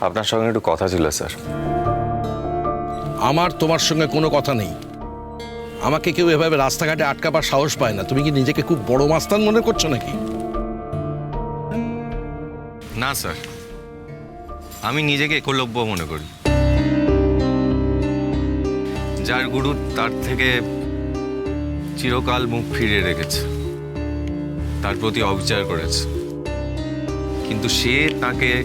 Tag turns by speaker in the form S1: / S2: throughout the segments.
S1: আপনার সঙ্গে একটু কথা ছিল স্যার।
S2: আমার তোমার সঙ্গে কোনো কথা নেই। আমাকে কেউ এভাবে রাস্তাঘাটে আটকাবার সাহস পায় না। তুমি কি নিজেকে খুব বড় মাস্তান মনে করছ নাকি?
S1: না স্যার। আমি নিজেকে একলব্য মনে করি। যার গুরু তার থেকে চিরকাল মুখ ফিরে রেখেছে। তার প্রতি অবিচার করেছে। কিন্তু সে তাকে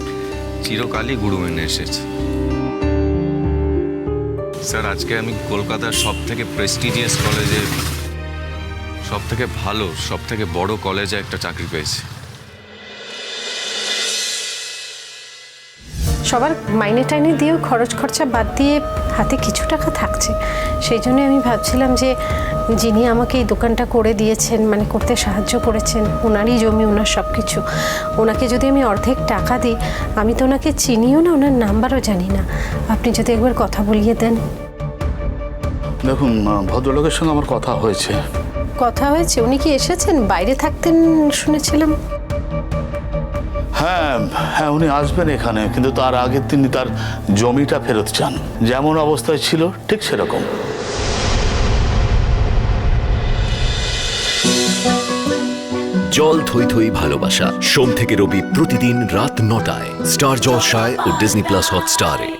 S1: চিরকালই গুরু মেনে এসেছে। স্যার, আজকে আমি কলকাতার সব থেকে প্রেস্টিজিয়াস কলেজে সব থেকে ভালো সব থেকে বড় কলেজে একটা চাকরি পেয়েছি।
S3: সবার মাইনে টাইনে দিয়েও খরচ খরচা বাদ দিয়ে হাতে কিছু টাকা থাকছে। সেই জন্য আমি ভাবছিলাম যে যিনি আমাকে এই দোকানটা করে দিয়েছেন মানে করতে সাহায্য করেছেন ওনারই জমি ওনার সব কিছু ওনাকে যদি আমি অর্ধেক টাকা দিই আমি তো ওনাকে চিনিও না ওনার নাম্বারও জানি না। আপনি যদি একবার কথা বলিয়ে দেন।
S4: দেখুন ভদ্রলোকের সঙ্গে আমার কথা হয়েছে।
S3: কথা হয়েছে? উনি কি এসেছেন? বাইরে থাকতেন শুনেছিলাম।
S4: হ্যাঁ উনি আসবেন এখানে, কিন্তু তার আগে তিনি তার জমিটা ফেরত চান। যেমন অবস্থায় ছিল, ঠিক সেরকম।
S5: জল থই থই ভালোবাসা। সোম থেকে রবি প্রতিদিন রাত নটায়। স্টার জলসায় ও ডিজনি প্লাস হটস্টারে।